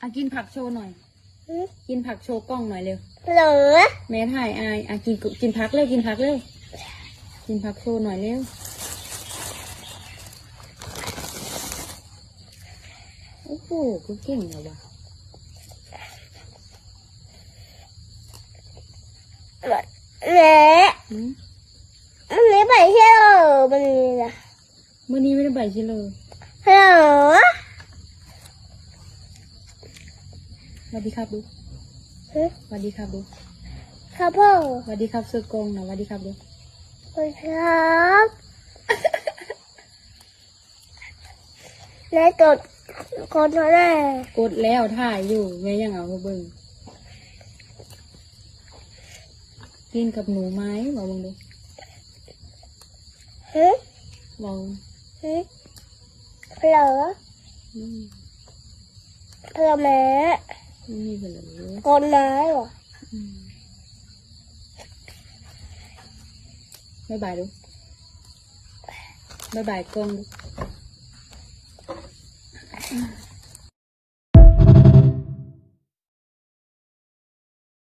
อะกินผักโชว์หน่อยหึกินผักโชว์กล้องหน่อยเร็ว เหลือแม่ถ่ายอายอะกินกินผักเร็วกินผักเร็ว กินผักโชว์หน่อยเร็วโอ้โหก็เก่งแล้ววะเหลือหืมมันไม่ไปเที่ยวมันนี่นะเมื่อนี้ไม่ได้ใบชิเลยเหลือ สวัสดีครับดูหึสวัสดีครับดูครับพ่อสวัสดีครับเสื้อกล้องนะสวัสดีครับดูสวัสดีครับแล้วกดกดมาได้กดแล้วถ่ายอยู่แม่ยังเอามาเบิ่งกินกับหนูไหมบอกมึงดูหึบอกหึเหลืออืมเหลือแม่ ไม่มีกันเลยกดไม้เหรออืมบ๊ายบายดูบ๊ายบายกล้องดู